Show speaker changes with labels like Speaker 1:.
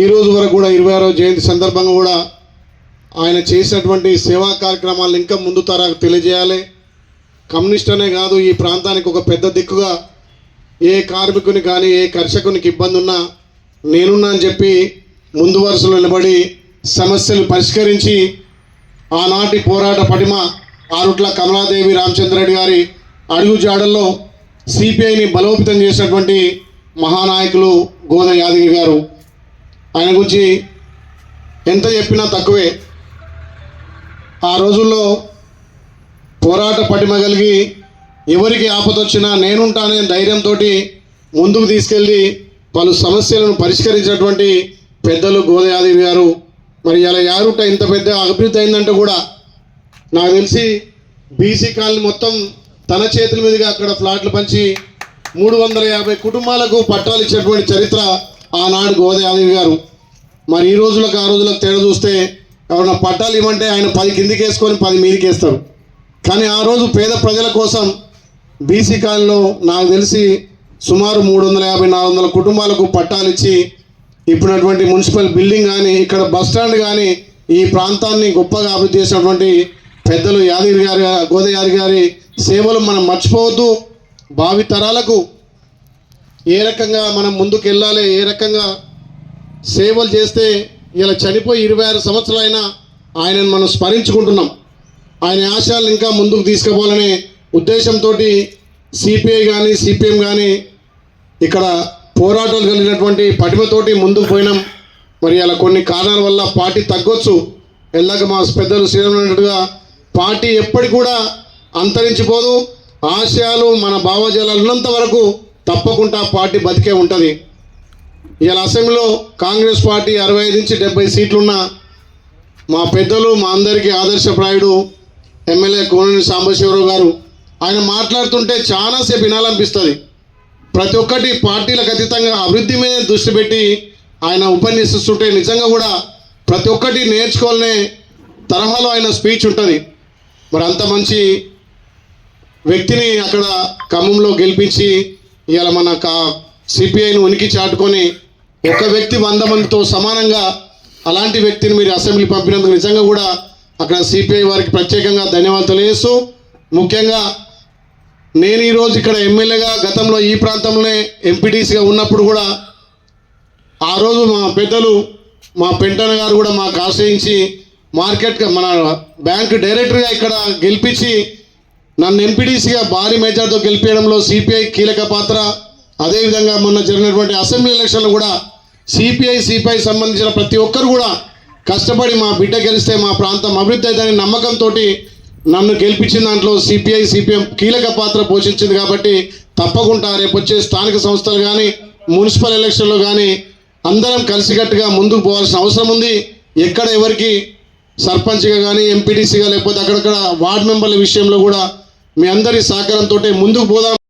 Speaker 1: ఈ రోజు వరకు కూడా ఇరవై ఆరో జయంతి సందర్భంగా కూడా ఆయన చేసినటువంటి సేవా కార్యక్రమాలను ఇంకా ముందు తరాకు తెలియజేయాలి. కమ్యూనిస్ట్ అనే కాదు ఈ ప్రాంతానికి ఒక పెద్ద దిక్కుగా ఏ కార్మికుని కానీ ఏ కర్షకునికి ఇబ్బంది ఉన్నా నేనున్నా అని చెప్పి ముందు వరుసలో నిలబడి సమస్యలు పరిష్కరించి ఆనాటి పోరాట పటిమ ఆరుట్ల కమలాదేవి రామచంద్రరెడ్డి గారి అడుగు జాడల్లో సిపిఐని బలోపేతం చేసినటువంటి మహానాయకులు గోద యాదగిరి గారు. ఆయన గురించి ఎంత చెప్పినా తక్కువే. ఆ రోజుల్లో పోరాట పటిమ కలిగి ఎవరికి ఆపదొచ్చినా నేనుంటానే ధైర్యంతో ముందుకు తీసుకెళ్ళి పలు సమస్యలను పరిష్కరించినటువంటి పెద్దలు గోదయాదేవి గారు. మరి ఇలా యారుట ఇంత పెద్ద అభివృద్ధి అయిందంటే కూడా నాకు తెలిసి బీసీ కాలనీ మొత్తం తన చేతుల మీదుగా అక్కడ ఫ్లాట్లు పంచి మూడు వందల యాభై కుటుంబాలకు పట్టాలు ఇచ్చినటువంటి చరిత్ర ఆనాడు గోదయాదేవి గారు. మరి ఈ రోజులకు ఆ రోజులకు తేడా చూస్తే ఎవరైనా పట్టాలు ఇవ్వంటే ఆయన పది కిందికి వేసుకొని పది మీదకి వేస్తారు కానీ ఆ రోజు పేద ప్రజల కోసం బీసీ కాలంలో నాకు తెలిసి సుమారు మూడు వందల యాభై నాలుగు వందల కుటుంబాలకు పట్టాలు ఇచ్చి ఇప్పుడున్నటువంటి మున్సిపల్ బిల్డింగ్ కానీ ఇక్కడ బస్ స్టాండ్ కానీ ఈ ప్రాంతాన్ని గొప్పగా అభివృద్ధి చేసినటువంటి పెద్దలు యాదగిరి గారి గోదావరి గారి సేవలు మనం మర్చిపోవద్దు. భావి తరాలకు ఏ రకంగా మనం ముందుకు వెళ్ళాలి ఏ రకంగా సేవలు చేస్తే ఇలా చనిపోయి ఇరవై ఆరు సంవత్సరాలైనా ఆయనను మనం స్మరించుకుంటున్నాం. ఆయన ఆశయాలు ఇంకా ముందుకు తీసుకుపోవాలనే ఉద్దేశంతో సిపిఐ కానీ సిపిఎం కానీ ఇక్కడ పోరాటాలు కలిగినటువంటి పటిమతోటి ముందుకు పోయినాం. మరి అలా కొన్ని కారణాల వల్ల పార్టీ తగ్గొచ్చు. ఎల్లాక మా పెద్దలు శ్రీరామున్నట్టుగా పార్టీ ఎప్పటికి కూడా అంతరించిపోదు. ఆశయాలు మన భావజాలాలు ఉన్నంత వరకు తప్పకుండా పార్టీ బతికే ఉంటుంది. ఇవాళ అసెంబ్లీలో కాంగ్రెస్ పార్టీ అరవై ఐదు నుంచి డెబ్బై సీట్లున్న మా పెద్దలు మా అందరికీ ఆదర్శప్రాయుడు ఎమ్మెల్యే కోనేని సాంబశివరావు గారు ఆయన మాట్లాడుతుంటే చాలాసేపు వినాలనిపిస్తుంది. ప్రతి ఒక్కటి పార్టీలకు అతీతంగా అభివృద్ధి మీద దృష్టి పెట్టి ఆయన ఉపన్యసిస్తుంటే నిజంగా కూడా ప్రతి ఒక్కటి నేర్చుకోవాలనే తరహాలో ఆయన స్పీచ్ ఉంటుంది. మరి అంత మంచి వ్యక్తిని అక్కడ ఖమ్మంలో గెలిపించి ఇవాళ మన కా సిపిఐని ఉనికి చాటుకొని ఒక వ్యక్తి వంద మందితో సమానంగా అలాంటి వ్యక్తిని మీరు అసెంబ్లీ పంపినందుకు నిజంగా కూడా అక్కడ సిపిఐ వారికి ప్రత్యేకంగా ధన్యవాదాలు తెలియజేస్తూ ముఖ్యంగా నేను ఈరోజు ఇక్కడ ఎమ్మెల్యేగా గతంలో ఈ ప్రాంతంలోనే ఎంపీటీసీగా ఉన్నప్పుడు కూడా ఆ రోజు మా పెద్దలు మా పెంటన్న గారు కూడా మాకు ఆశ్రయించి మార్కెట్ మన బ్యాంక్ డైరెక్టర్గా ఇక్కడ గెలిపించి నన్ను ఎంపీడీసీగా భారీ మెజార్టీతో గెలిపించడంలో సిపిఐ కీలక పాత్ర. అదేవిధంగా మొన్న జరిగినటువంటి అసెంబ్లీ ఎలక్షన్లు కూడా సిపిఐ సిపిఐ సంబంధించిన ప్రతి ఒక్కరు కూడా కష్టపడి మా బిడ్డ గెలిస్తే మా ప్రాంతం అభివృద్ధి అవుతుందని నమ్మకంతో నన్ను గెలిపించిన దాంట్లో సిపిఐ సిపిఎం కీలక పాత్ర పోషించింది కాబట్టి తప్పకుండా రేపు వచ్చే స్థానిక సంస్థలు కానీ మున్సిపల్ ఎలక్షన్లో కానీ అందరం కలిసికట్టుగా ముందుకు పోవాల్సిన అవసరం ఉంది. ఎక్కడ ఎవరికి సర్పంచ్గా కానీ ఎంపీటీసీగా లేకపోతే అక్కడక్కడ వార్డు మెంబర్ల విషయంలో కూడా మీ అందరి సహకారంతో ముందుకు పోదాం.